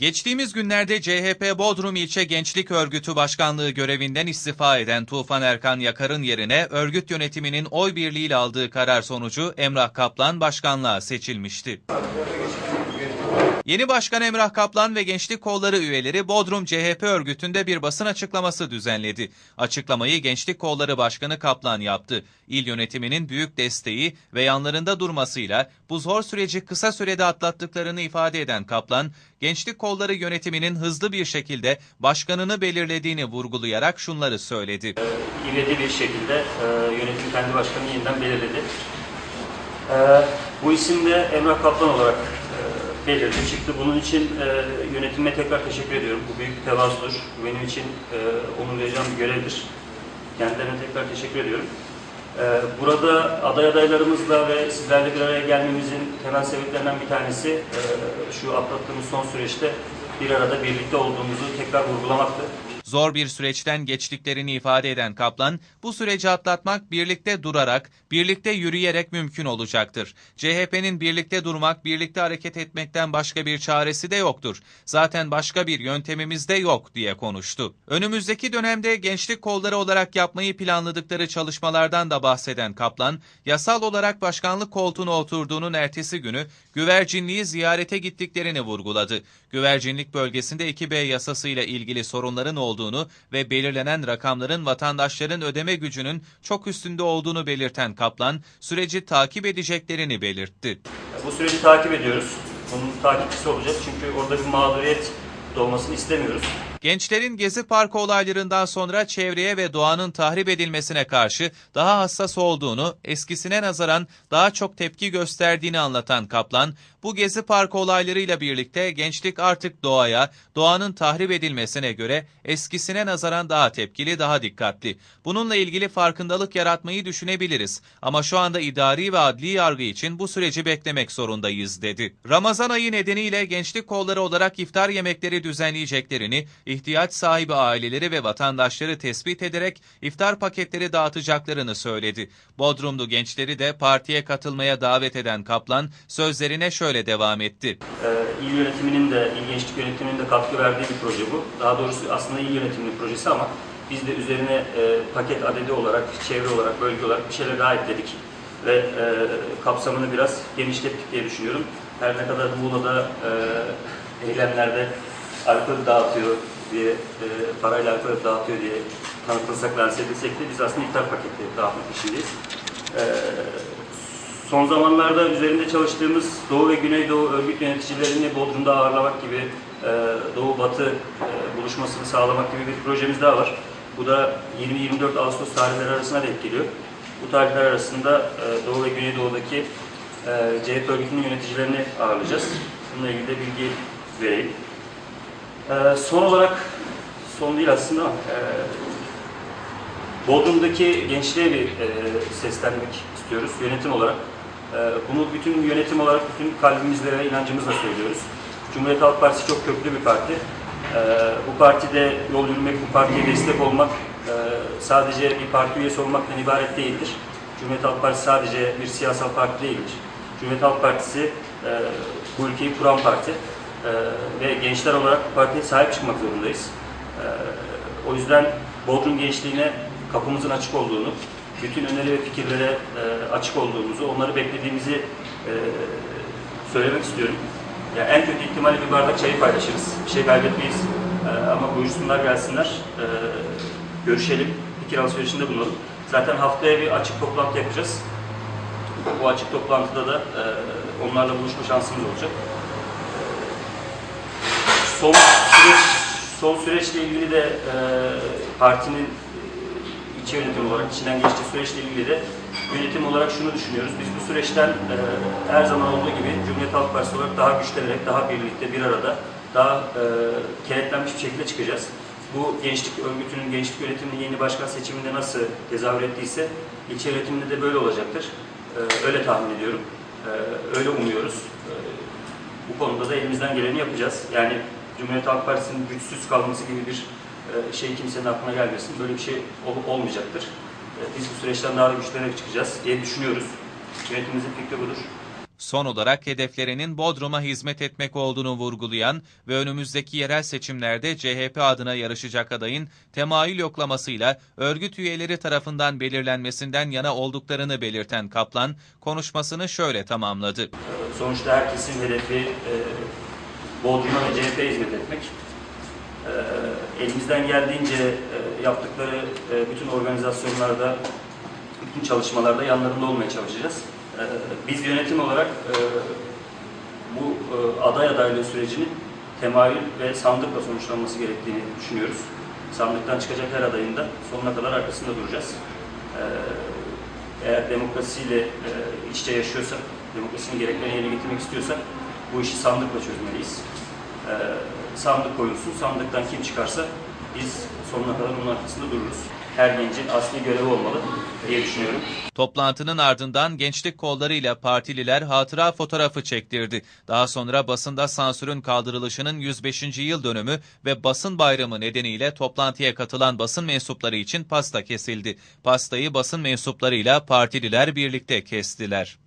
Geçtiğimiz günlerde CHP Bodrum İlçe Gençlik Örgütü Başkanlığı görevinden istifa eden Tufan Erkan Yakar'ın yerine örgüt yönetiminin oy birliğiyle aldığı karar sonucu Emrah Kaplan başkanlığa seçilmişti. Yeni Başkan Emrah Kaplan ve Gençlik Kolları üyeleri Bodrum CHP örgütünde bir basın açıklaması düzenledi. Açıklamayı Gençlik Kolları Başkanı Kaplan yaptı. İl yönetiminin büyük desteği ve yanlarında durmasıyla bu zor süreci kısa sürede atlattıklarını ifade eden Kaplan, Gençlik Kolları yönetiminin hızlı bir şekilde başkanını belirlediğini vurgulayarak şunları söyledi. ivedi bir şekilde e, yönetim kendi başkanını yeniden belirledi. E, bu isim de Emrah Kaplan olarak e, belirdi, çıktı. Bunun için e, yönetimime tekrar teşekkür ediyorum. Bu büyük bir tevazudur. Benim için e, onurlayacağım bir görevdir. Kendilerine tekrar teşekkür ediyorum. E, burada aday adaylarımızla ve sizlerle bir araya gelmemizin temel sebeplerinden bir tanesi e, şu atlattığımız son süreçte bir arada birlikte olduğumuzu tekrar vurgulamaktı. Zor bir süreçten geçtiklerini ifade eden Kaplan, bu süreci atlatmak birlikte durarak, birlikte yürüyerek mümkün olacaktır. CHP'nin birlikte durmak, birlikte hareket etmekten başka bir çaresi de yoktur. Zaten başka bir yöntemimiz de yok diye konuştu. Önümüzdeki dönemde gençlik kolları olarak yapmayı planladıkları çalışmalardan da bahseden Kaplan, yasal olarak başkanlık koltuğuna oturduğunun ertesi günü güvercinliği ziyarete gittiklerini vurguladı. Güvercinlik bölgesinde 2B yasasıyla ilgili sorunların olduğunu ve belirlenen rakamların vatandaşların ödeme gücünün çok üstünde olduğunu belirten Kaplan, süreci takip edeceklerini belirtti. Bu süreci takip ediyoruz. Bunun takipçisi olacağız çünkü orada bir mağduriyet doğmasını istemiyoruz. Gençlerin Gezi Parkı olaylarından sonra çevreye ve doğanın tahrip edilmesine karşı daha hassas olduğunu, eskisine nazaran daha çok tepki gösterdiğini anlatan Kaplan, bu Gezi Parkı olaylarıyla birlikte gençlik artık doğaya, doğanın tahrip edilmesine göre eskisine nazaran daha tepkili, daha dikkatli. Bununla ilgili farkındalık yaratmayı düşünebiliriz ama şu anda idari ve adli yargı için bu süreci beklemek zorundayız dedi. Ramazan ayı nedeniyle gençlik kolları olarak iftar yemekleri düzenleyeceklerini, ihtiyaç sahibi aileleri ve vatandaşları tespit ederek iftar paketleri dağıtacaklarını söyledi. Bodrumlu gençleri de partiye katılmaya davet eden Kaplan sözlerine şöyle devam etti. Ee, il yönetiminin de, il gençlik yönetiminin de katkı verdiği bir proje bu. Daha doğrusu aslında il yönetiminin projesi ama biz de üzerine e, paket adedi olarak, çevre olarak, bölge olarak bir şeyler daha ekledik. Ve e, kapsamını biraz genişlettik diye düşünüyorum. Her ne kadar Muğla'da e, eylemlerde alkol dağıtıyor diye, e, parayla alkol dağıtıyor diye tanıtılsak, lanse edilsek de biz aslında iftar paketleri dağıtmak peşindeyiz. Son zamanlarda üzerinde çalıştığımız Doğu ve Güneydoğu örgüt yöneticilerini Bodrum'da ağırlamak gibi, e, Doğu-Batı e, buluşmasını sağlamak gibi bir projemiz daha var. Bu da 20-24 Ağustos tarihleri arasına denk geliyor. Bu tarihler arasında e, Doğu ve Güneydoğu'daki e, CHP örgütünün yöneticilerini ağırlayacağız. Bununla ilgili de bilgi vereyim. Son olarak, son değil aslında Bodrum'daki gençliğe bir e, seslenmek istiyoruz yönetim olarak. E, bunu bütün yönetim olarak bütün kalbimizle ve inancımızla söylüyoruz. Cumhuriyet Halk Partisi çok köklü bir parti. E, bu partide yol yürümek, bu partiye destek olmak e, sadece bir parti üyesi olmaktan ibaret değildir. Cumhuriyet Halk Partisi sadece bir siyasal parti değildir. Cumhuriyet Halk Partisi e, bu ülkeyi kuran parti e, ve gençler olarak bu partiye sahip çıkmak zorundayız. O yüzden Bodrum gençliğine kapımızın açık olduğunu, bütün öneri ve fikirlere e, açık olduğumuzu, onları beklediğimizi e, söylemek istiyorum. Yani en kötü ihtimalle bir bardak çayı paylaşırız, bir şey kaybetmeyiz. E, ama buyursunlar gelsinler, e, görüşelim, fikir alışverişinde bulunalım. Zaten haftaya bir açık toplantı yapacağız. Bu açık toplantıda da e, onlarla buluşma şansımız olacak. Son süreç, son süreçle ilgili de e, partinin ilçe yönetim olarak içinden geçtiği süreçle ilgili de yönetim olarak şunu düşünüyoruz. Biz bu süreçten e, her zaman olduğu gibi Cumhuriyet Halk Partisi olarak daha güçlenerek, daha birlikte, bir arada, daha e, kenetlenmiş bir şekilde çıkacağız. Bu gençlik örgütünün, gençlik yönetiminin yeni başkan seçiminde nasıl tezahür ettiyse ilçe yönetiminde de böyle olacaktır. E, öyle tahmin ediyorum. E, öyle umuyoruz. E, bu konuda da elimizden geleni yapacağız. Yani Cumhuriyet Halk Partisi'nin güçsüz kalması gibi bir şey kimsenin aklına gelmesin. Böyle bir şey ol- olmayacaktır. E, Biz bu süreçten daha da güçlenerek çıkacağız diye düşünüyoruz. Yönetimimizin fikri budur. Son olarak hedeflerinin Bodrum'a hizmet etmek olduğunu vurgulayan ve önümüzdeki yerel seçimlerde CHP adına yarışacak adayın temayül yoklamasıyla örgüt üyeleri tarafından belirlenmesinden yana olduklarını belirten Kaplan konuşmasını şöyle tamamladı. E, sonuçta herkesin hedefi e, Bodrum'a ve CHP'ye hizmet etmek. E, elimizden geldiğince e, yaptıkları e, bütün organizasyonlarda, bütün çalışmalarda yanlarında olmaya çalışacağız. E, biz yönetim olarak e, bu aday adaylığı sürecinin temayül ve sandıkla sonuçlanması gerektiğini düşünüyoruz. Sandıktan çıkacak her adayın da sonuna kadar arkasında duracağız. E, eğer demokrasiyle e, iç içe yaşıyorsak, demokrasinin gereklerini yerine getirmek istiyorsak bu işi sandıkla çözmeliyiz. E, sandık koyulsun, sandıktan kim çıkarsa biz sonuna kadar onun arkasında dururuz. Her gencin asli görevi olmalı diye düşünüyorum. Toplantının ardından gençlik kollarıyla partililer hatıra fotoğrafı çektirdi. Daha sonra basında sansürün kaldırılışının 105. yıl dönümü ve basın bayramı nedeniyle toplantıya katılan basın mensupları için pasta kesildi. Pastayı basın mensuplarıyla partililer birlikte kestiler.